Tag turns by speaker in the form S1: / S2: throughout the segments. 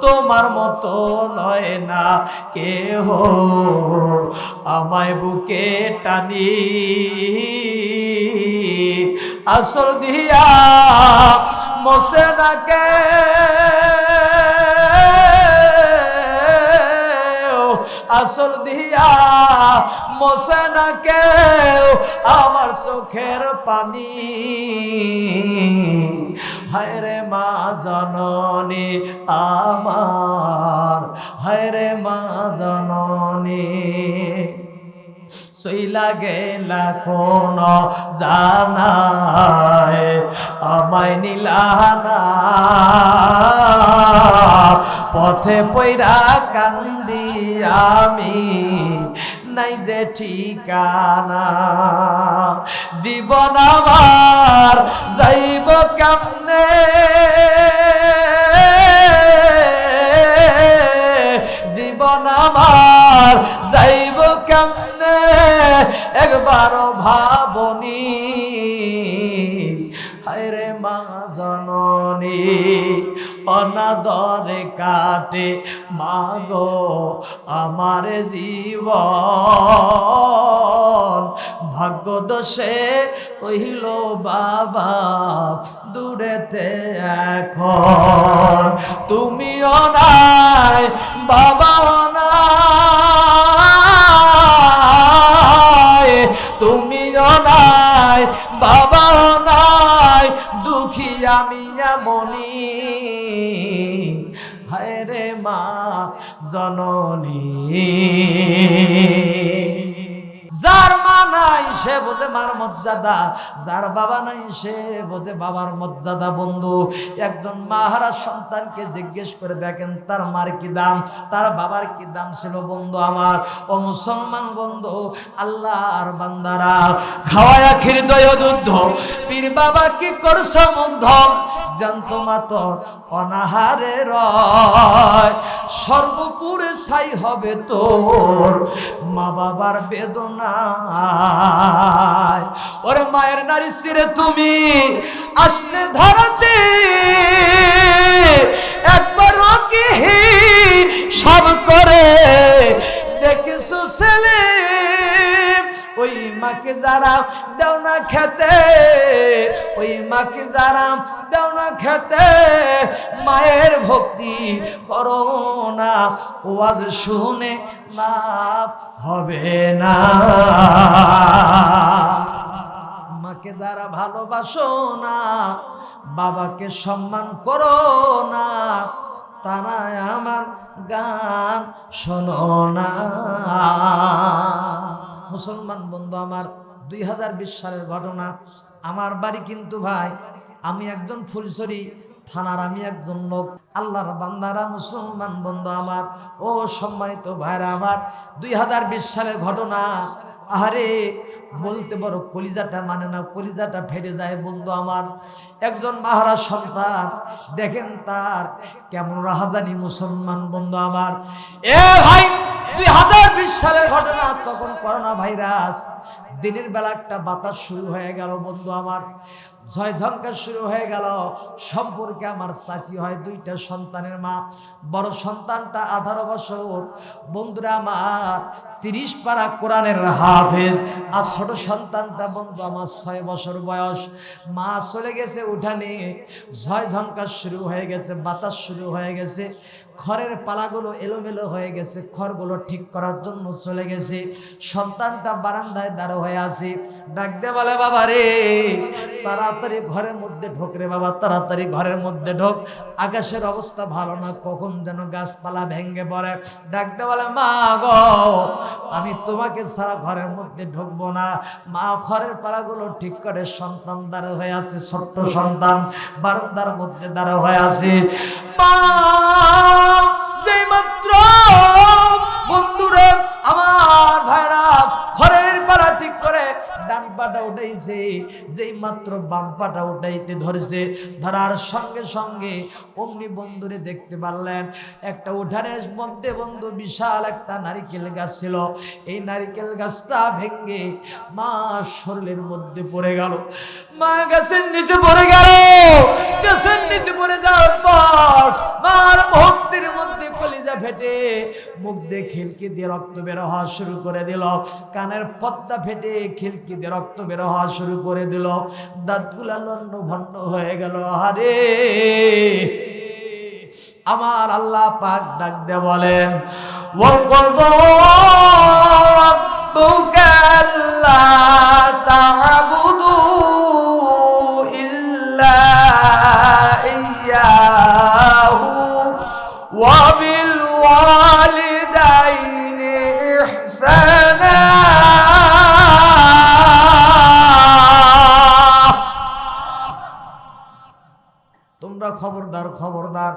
S1: তোমার মতো লয় না কেহ। আমায় বুকে টানি। আসল দিয়া মসে না কে। আসল দিয়া মশে না কেউ আমার চোখের পানি। হায় রে মা জননী আমার হায় রে মা জননী। সইলা গেলা কোন জানায় আমায় নিলানা পথে পৈরা কান্দি আমি, নাই যে ঠিকানা। জীবন আমার যাইব কেমনে। জীবন আমার যাইব কেমনে একবারও ভাবনি। হায়রে মা জননী, অনাদরে কাটে মাগো আমার জীবন। ভাগ্য দোষে কহিল, বাবা, দূরেতে এখন তুমিও নাই, বাবাও নাই, তুমিও নাই, বাবাও নাই, দুঃখী আমি মনি হায় রে মা জননী, যার নাই, সে বোঝে মার মর্যাদা। যার বাবা নাই, সে বোঝে বাবার মর্যাদা, বন্ধু। একজন মাহারা সন্তানকে জিজ্ঞেস করে দেখেন, তার মার কি দাম? তার বাবার কি দাম ছিল, বন্ধু আমার? ও মুসলমান বন্ধু, আল্লাহর বান্দারা, খাওয়ায়া খির দয় যুদ্ধ। পীর বাবা কি করছ, মুগ্ধ? জানত মাতর, অনাহারে রয়। সর্বপুরে ছাই হবে তোর। মা বাবার বেদনা ওরে মায়ের নারী সিরে তুমি আসলে ধরতে। একবার কি সব করে দেখেছ ছেলে? ওই মাকে যারা দেও না খেতে মাকে যারা দেও না খেতে, মায়ের ভক্তি করো না। ওয়াজ শুনে লাভ হবে না। মাকে যারা ভালোবাসো না, বাবাকে সম্মান করো না তারা আমার গান শোনো না। মুসলমান বন্ধু আমার দুই হাজার বিশ সালের ঘটনা। আমার বাড়ি কিন্তু ভাই, আমি একজন ফুলসরি থানার আমি একজন লোক। আল্লাহর বান্দারা মুসলমান বন্ধু আমার। ও সম্মানিত ভাইরা আমার, দুই হাজার বিশ সালের ঘটনা। আরে বলতে বড় কলিজাটা মানে না, কলিজাটা ফেটে যায় বন্ধু আমার। একজন মাহারা সন্তান, দেখেন তার কেমন রাহাজানি মুসলমান বন্ধু আমার। এ ভাই সালের ঘটনা তখন করোনা ভাইরাস দিনের বেলা একটা বাতাস শুরু হয়ে গেল, বন্ধু আমার। ঝয় ঝঙ্কার শুরু হয়ে গেল। সম্পর্কে আমার চাচি হয় দুইটা সন্তানের মা। বড় সন্তানটা আঠারো বছর। বন্ধুরা আমার তিরিশ পারা কোরআনের হাফেজ, আর ছোট সন্তানটা বন্ধু, আমার ছয় বছর বয়স। মা চলে গেছে উঠানে ঝয় ঝঙ্কার শুরু হয়ে গেছে, বাতাস শুরু হয়ে গেছে, খড়ের পালাগুলো এলোমেলো হয়ে গেছে, খড়গুলো ঠিক করার জন্য চলে গেছে। সন্তানটা বারান্দায় দাঁড়ো হয়ে আছে। ডাকতে বলে, বাবা রে, তাড়াতাড়ি ঘরের মধ্যে ঢোক রে বাবা, তাড়াতাড়ি ঘরের মধ্যে ঢোক। আকাশের অবস্থা ভালো না, কখন যেন গাছপালা ভেঙে পড়ে। ডাকতে বলে, মা গো আমি তোমাকে ছাড়া ঘরের মধ্যে ঢুকবো না। মা ঘরের পাড়াগুলো ঠিক করে সন্তান দাঁড়ো হয়ে আছে, ছোট্ট সন্তান, বারান্দার মধ্যে দাঁড়ো হয়ে আছে। মা! উঠাইছে, যেই মাত্র বাম পাটা উঠাইতে ধরেছে, ধরার সঙ্গে সঙ্গে অমনি বন্ধুরে দেখতে পারলেন, একটা উঠানের মধ্যে বন্ধু বিশাল একটা নারিকেল গাছ ছিল। এই নারিকেল গাছটা ভেঙ্গে মা শরীরের মধ্যে পড়ে গেল। মা গাছের নিচে পড়ে গেল। গাছের নিচে পড়ে যাওয়ার পর মার মুহূর্তে ফেটে মুখ দিয়ে খিলকি দিয়ে রক্ত বের হওয়া শুরু করে দিল। কানের পদ্মা ফেটে খিলকি দিয়ে রক্ত বের হওয়া শুরু করে দিল। দাঁতগুলা লন্ড ভন্ড হয়ে গেল। আরে আমার আল্লাহ পাক ডাক দে বলেন খবরদার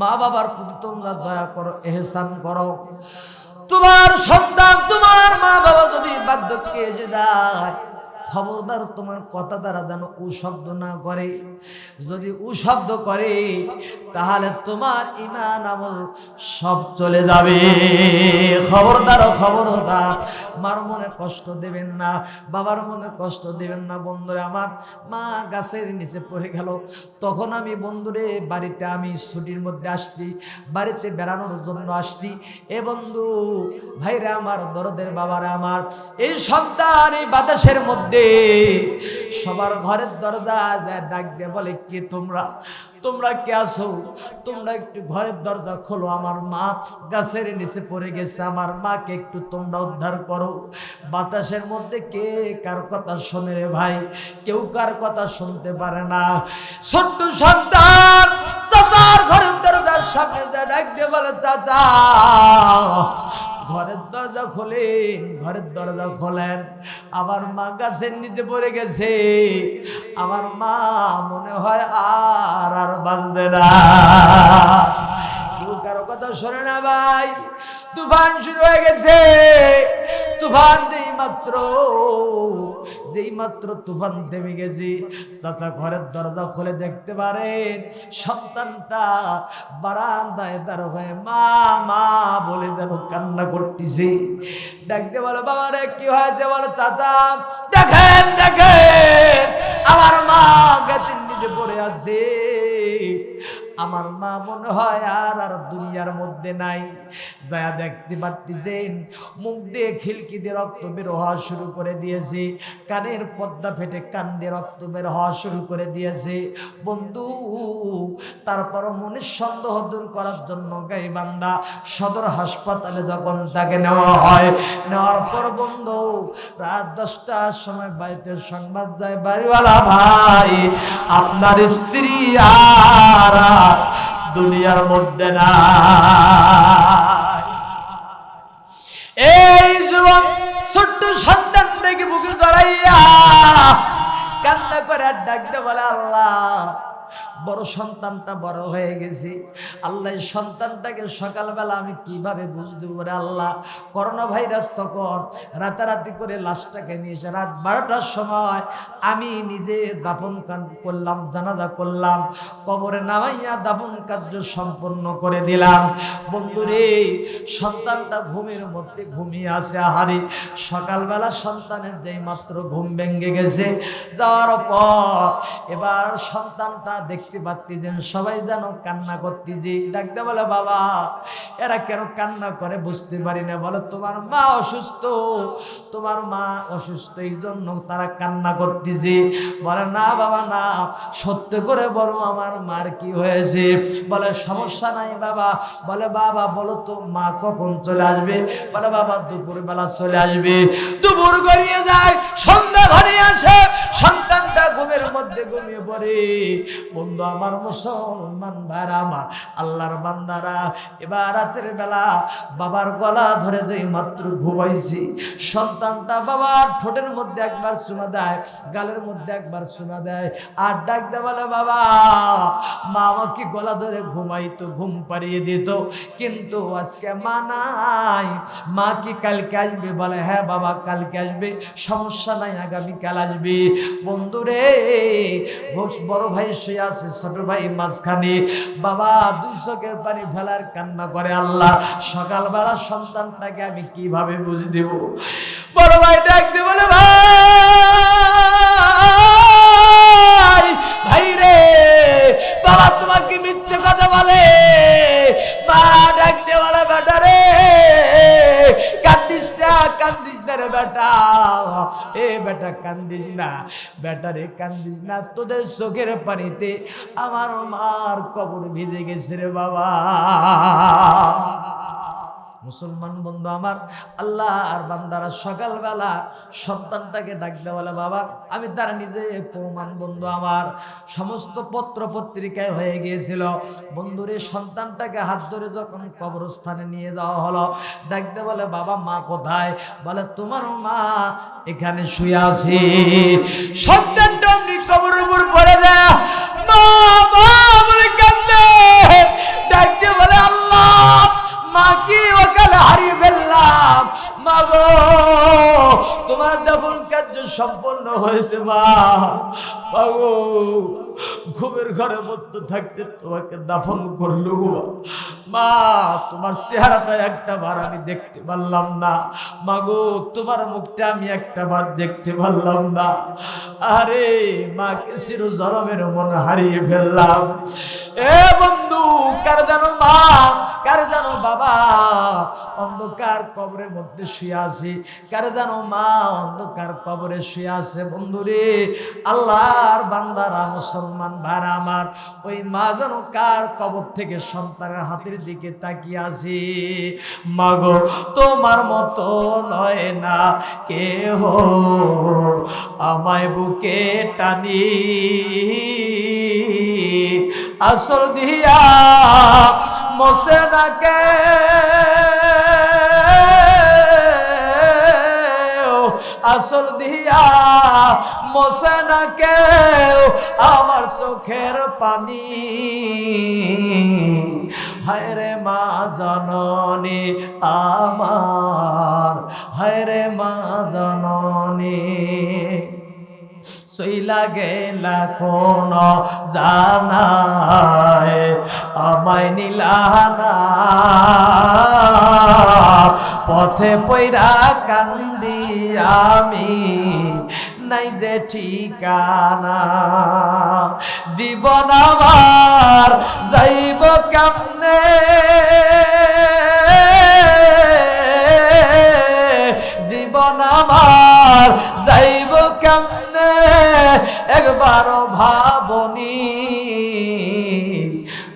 S1: মা বাবার প্রতি তোমরা দয়া করো, এহসান করো। তোমার সন্তান, তোমার মা বাবা যদি বার্ধক্যে এসে যায় খবরদার তোমার কথা দ্বারা যেন শব্দ না করে। যদি শব্দ করে, তাহলে তোমার ইমান আমল সব চলে যাবে। খবরদার খবরদার, মার মনে কষ্ট দেবেন না, বাবার মনে কষ্ট দেবেন না। বন্ধুরে, আমার মা গাছের নিচে পড়ে গেল। তখন আমি, বন্ধুরে, বাড়িতে আমি ছুটির মধ্যে আসছি, বাড়িতে বেড়ানোর জন্য আসছি। এ বন্ধু, ভাইরা আমার, দরদের বাবারা আমার, এই সন্তান এই বাতাসের মধ্যে সবার ঘরের দরজা যায়, ডাক দিয়ে বলে, কে তোমরা? তোমরা কে আসো তোমরা একটু ঘরের দরজা খোলো, আমার মা গাছের নিচে পড়ে গেছে, আমার মাকে একটু তোমরা উদ্ধার করো। বাতাসের মধ্যে কে কার কথা শোনে রে ভাই? কেউ কার কথা শুনতে পারে না। ছোট্ট সন্তান, চাচার ঘরের দরজার সামনে যায়, ডাক দিয়ে বলে, চাচা ঘরের দরজা খোলেন, ঘরের দরজা খোলেন। আমার মা গাছের নিচে পড়ে গেছে। আমার মা মনে হয় আর আর বাঁচবে না। কেউ কারও কথা শোনে না ভাই। তুফান শুরু হয়ে গেছে। তুফান যেই মাত্র যেই মাত্র তুফান থেমে গেছি, চাচা ঘরের দরজা খুলে দেখতে পারেন, সন্তানটা বারান্দায় তার হয়ে মা মা বলে যেন কান্না করতেছে। দেখতে বলে, বাবা রে, কি হয়েছে? বলে, চাচা, দেখেন দেখেন, আমার মা গাছের নিচে পড়ে আছে। আমার মা মনে হয় আর আর দুনিয়ার মধ্যে নাই। যা দেখতে পারতেছেন, মুখ দিয়ে খিলকি দিয়ে রক্ত বের হওয়া শুরু করে দিয়েছে। কানের পর্দা ফেটে কান দিয়ে রক্ত বের হওয়া শুরু করে দিয়েছে। বন্ধু তারপর মনের সন্দেহ দূর করার জন্য গাইবান্ধা সদর হাসপাতালে যখন তাকে নেওয়া হয়, নেওয়ার পর বন্ধু, রাত দশটার সময় বাড়িতে সংবাদ যায় বাড়িওয়ালা ভাই, আপনার স্ত্রী আর দুনিয়ার মধ্যে না। কান্না করে আর ডাকতে বলে, আল্লাহ, বড় সন্তানটা বড় হয়ে গেছে। আল্লাহ সন্তানটাকে সকালবেলা আমি কীভাবে বুঝতে পারে আল্লাহ? করোনা ভাইরাস তখন রাতারাতি করে লাশটাকে নিয়ে এসে রাত বারোটার সময় আমি নিজে কান করলাম, জানাজা করলাম, কবরে নামাইয়া দাফন কার্য সম্পন্ন করে দিলাম। বন্ধুরে, সন্তানটা ঘুমের মধ্যে ঘুমিয়ে আছে, আহারে। সকালবেলা সন্তানের যেই মাত্র ঘুম ভেঙে গেছে যাওয়ার পর এবার সন্তানটা দেখতে পাচ্ছিলেন সবাই যেন কান্না করতেছি। ডাকতে বলে, বাবা, এরা কেন কান্না করে বুঝতে পারি না। বলে, তোমার মা অসুস্থ, তোমার মা অসুস্থ এই জন্য তারা কান্না করতেছে। বলে, না, বাবা, না, সত্য করে বলো, আমার মার কি হয়েছে? বলে, সমস্যা নাই, বাবা। বলে, বাবা, বলো তো, মা কখন চলে আসবে? বলে, বাবা দুপুর বেলা চলে আসবে। দুপুর গড়িয়ে যায়, সন্ধ্যা ঘরে আসে সন্তানটা ঘুমের মধ্যে ঘুমিয়ে পড়ে। বন্ধু, আমার মুসলমান ভাইরা, আমার আল্লাহর বান্দারা এবার রাতের বেলা বাবার গলা ধরে যে মাত্র ঘুমাইছি, সন্তানটা বাবার ঠোঁটের মধ্যে একবার চুমা দেয়, গালের মধ্যে একবার চুমা দেয়, আর ডাক দে বলে, বাবা, মা আমাকে গলা ধরে ঘুমাইতো, ঘুম পাড়িয়ে দিত, কিন্তু আজকে মা নাই। মা কি কালকে আসবে? বলে হ্যাঁ বাবা, কালকে আসবে, সমস্যা নাই, আগামীকাল আসবে। বন্ধুরে বড় ভাই শুয়ে আছে, ছোট ভাই মাঝখানে। বাবা, দুই চোখের পানি ফেলার কান্না করে আল্লাহ। সকালবেলা সন্তানটাকে আমি কীভাবে বুঝে দেব? বড় ভাই ডাক দে বলে, ভাই! এ বেটা কান্দিস না বেটারে কান্দিস না, তোদের চোখের পানিতে আমার মার কবর ভিজে গেছে রে বাবা। মুসলমান বন্ধু আমার, আল্লাহ আর বান্দারা সকালবেলা সন্তানটাকে ডাকতে বলে, বাবা, আমি তার নিজে প্রমাণ বন্ধু আমার। সমস্ত পত্র পত্রিকায় হয়ে গিয়েছিল। বন্ধুরে, সন্তানটাকে হাত ধরে যখন কবরস্থানে নিয়ে যাওয়া হলো ডাকতে বলে, বাবা, মা কোথায়? বলে, তোমার মা এখানে শুয়ে আছি। সন্তানটা কার্য সম্পন্ন হয়েছে, মা। মা গো ঘুমের ঘরে মধ্যে থাকতে তোমাকে দাফন করল গো, মা। তোমার চেহারাটা একটা বার আমি দেখতে পারলাম না। মা গো, তোমার মুখটা আমি একটা বার দেখতে পারলাম না। আরে, মাকে চির জরমের মন হারিয়ে ফেললাম। এ বন্ধু, কার জানো মা? কার জানো বাবা? অন্ধকার কবরের মধ্যে শুয়ে আছি। কার জানো মা? অন্ধকার কবরে শুয়ে আছে বন্ধুরে। আল্লাহর বান্দারা, মুসলমান ভাড়া আমার, ওই মা যেন কার কবর থেকে সন্তানের হাতের দিকে তাকিয়ে আছে? মাগো তোমার মতো নয় না কেহ। আমায় বুকে টানি। আসল দিয়া মসে আসল দিয়া মশে না কেউ আমার চোখের পানি। হায় রে মা জননী আমার। হায় রে মা জননী। সইলা গেলা কোন জানায়, আমায় নিলানা পথে পৈরা কান্দি আমি, নাই যে ঠিকানা। জীবন আমার যাইব কেমনে? জীবন আমার একবার ভাবনি,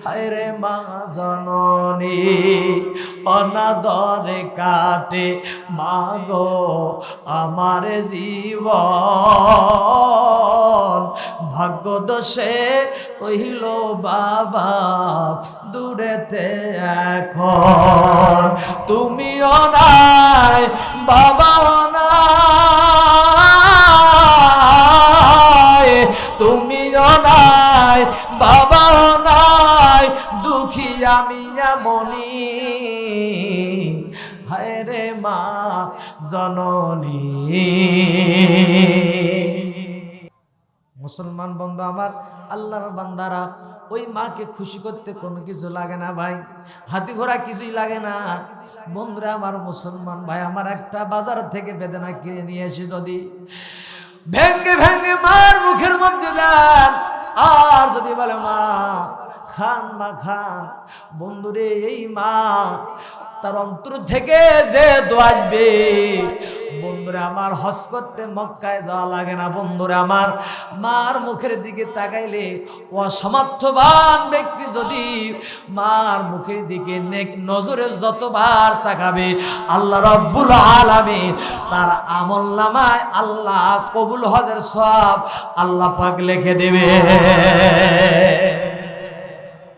S1: হায়রে মা জননী, অনাদরে কাটে মাগো আমার জীবন। ভাগ্য দোষে কহিল, বাবা, দূরেতে এখন। তুমিও নাই, বাবাও নাই। বাবাও নাই, দুঃখী আমি এমনি হায় রে মা জননী। মুসলমান বন্ধু আমার, আল্লাহর বান্দারা, ওই মাকে খুশি করতে কোনো কিছু লাগে না ভাই। হাতি ঘোড়া কিছুই লাগে না। বন্ধুরা আমার মুসলমান ভাই, আমার একটা বাজার থেকে বেদনা কিনে নিয়ে এসে যদি ভেঙ্গে ভেঙ্গে মার মুখের মধ্যে দেন আর যদি বলে, মা, খান মা, খান, বন্ধুরে, এই মা, তার অন্তর থেকে যে দোয়াজবে বন্ধুরা, আমার হজ করতে মক্কায় যাওয়া লাগে না বন্ধুরা আমার। মার মুখের দিকে তাকাইলে অসামর্থ্যবান ব্যক্তি যদি মার মুখের দিকে নেক নজরে যতবার তাকাবে, আল্লাহ রব্বুল আলামিন তার আমল নামায় আল্লাহ কবুল হজের সব আল্লাহ পাক লেখে দেবে।